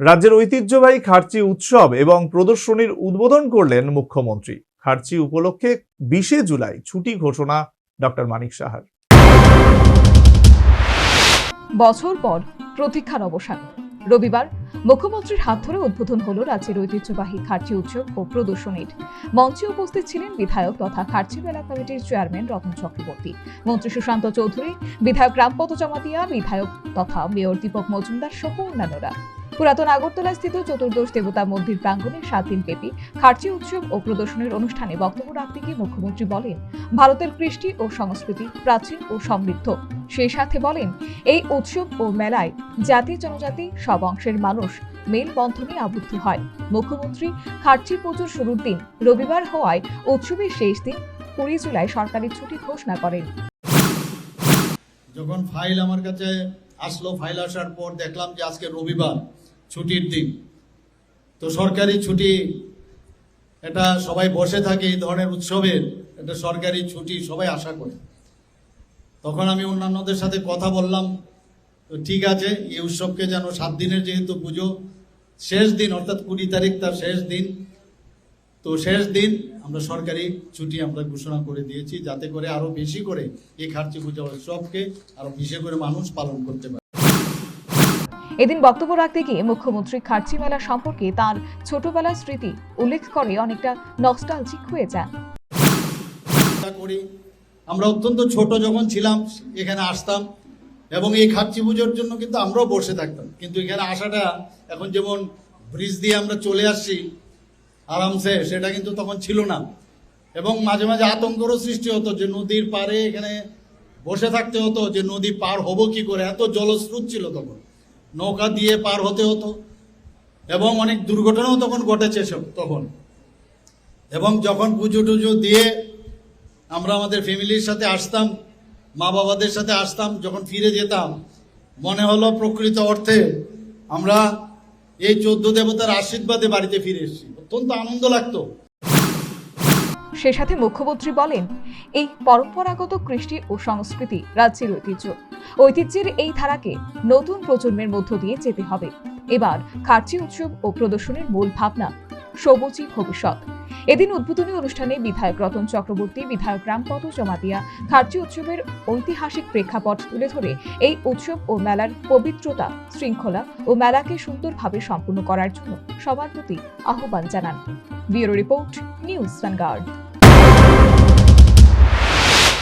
রাজ্যের ঐতিহ্যবাহী খার্চি উৎসব এবং প্রদর্শনীর উদ্বোধন করলেন মুখ্যমন্ত্রী। খার্চি উপলক্ষে বিশে জুলাই ছুটি ঘোষণা ডক্টর মানিক সাহার। বছর পর প্রতীক্ষার অবসান। রবিবার মুখ্যমন্ত্রীর হাত ধরে উদ্বোধন হলো রাজ্যের ঐতিহ্যবাহী খার্চি উৎসব ও প্রদর্শনীর। মঞ্চে উপস্থিত ছিলেন বিধায়ক তথা খার্চি মেলা কমিটির চেয়ারম্যান রতন চক্রবর্তী। মন্ত্রী সুশান্ত চৌধুরী, বিধায়ক রামপদ জমাতিয়া বিধায়ক তথা মেয়র দীপক মজুমদার সহ অন্যান্যরা। পুরাতন আগরতলা স্থিত চতুর্দশ দেবতা মন্দির প্রাঙ্গণে সাত দিন ব্যাপী খার্চি উৎসব ও প্রদর্শনীর অনুষ্ঠানে বক্তব্য রাখতে গিয়ে মুখ্যমন্ত্রী বলেন, ভারতের কৃষ্টি ও সংস্কৃতি প্রাচীন ও সমৃদ্ধ। সেই সাথে বলেন, এই উৎসব ও মেলায় জাতি, জনজাতি, সব অংশের মানুষ মেলবন্ধনে আবদ্ধ হয়। মুখ্যমন্ত্রী খার্চি পুজোর শুরুর দিন রবিবার হওয়ায় উৎসবের শেষ দিন কুড়ি জুলাই সরকারি ছুটি ঘোষণা করেন। যখন ফাইল আমার কাছে আসলো, ফাইল আসার পর দেখলাম যে আজকে রবিবার। ছুটির দিন। তো সরকারি ছুটি, এটা সবাই বসে থাকে এই ধরনের উৎসবের, এটা সরকারি ছুটি সবাই আশা করে। তখন আমি অন্যান্যদের সাথে কথা বললাম, তো ঠিক আছে, এই উৎসবকে যেন সাত দিনের যেহেতু পুজো, শেষ দিন, অর্থাৎ কুড়ি তারিখ তার শেষ দিন, তো শেষ দিন আমরা সরকারি ছুটি আমরা ঘোষণা করে দিয়েছি, যাতে করে আরও বেশি করে এই খার্চি পূজা উৎসবকে আরও বেশি করে মানুষ পালন করতে পারে। এদিন বক্তব্য রাখতে গিয়ে মুখ্যমন্ত্রী খার্চি মেলা সম্পর্কে তার ছোটবেলার স্মৃতি উল্লেখ করে অনেকটা নস্টালজিক হয়ে যান। করি আমরা অত্যন্ত ছোট যখন ছিলাম, এখানে আসতাম এবং এই খার্চি পুজোর জন্য কিন্তু আমরাও বসে থাকতাম। কিন্তু এখানে আসাটা এখন যেমন ব্রিজ দিয়ে আমরা চলে আসছি, আরামসে সেটা কিন্তু তখন ছিল না। এবং মাঝে মাঝে আতঙ্করও সৃষ্টি হতো যে নদীর পাড়ে এখানে বসে থাকতে হতো, যে নদী পার হব কি করে? এত জলস্রোত ছিল তখন। নৌকা দিয়ে পার হতে হতো। এবং অনেক দুর্ঘটনাও তখন ঘটেছে সব, তখন। এবং যখন পুজো টুজো দিয়ে আমরা আমাদের ফ্যামিলির সাথে আসতাম, মা বাবাদের সাথে আসতাম, যখন ফিরে যেতাম, মনে হলো প্রকৃত অর্থে আমরা এই চোদ্দ দেবতার আশীর্বাদে বাড়িতে ফিরে এসেছি। অত্যন্ত আনন্দ লাগতো। সে সাথে মুখ্যমন্ত্রী বলেন, এই পরম্পরাগত কৃষ্টি ও সংস্কৃতি রাজ্যের ঐতিহ্য। ঐতিহ্যের এই ধারাকে নতুন প্রজন্মের মধ্য দিয়ে যেতে হবে। এবার খার্চি উৎসব ও প্রদর্শনীর মূল ভাবনা সবুজই ভবিষ্যৎ। এদিন উদ্বোধনী অনুষ্ঠানে বিধায়ক রতন চক্রবর্তী, বিধায়ক রামপদ জমাতিয়া খার্চি উৎসবের ঐতিহাসিক প্রেক্ষাপট তুলে ধরে এই উৎসব ও মেলার পবিত্রতা, শৃঙ্খলা ও মেলাকে সুন্দরভাবে সম্পূর্ণ করার জন্য সবার প্রতি আহ্বান জানান। Bureau report, news vanguard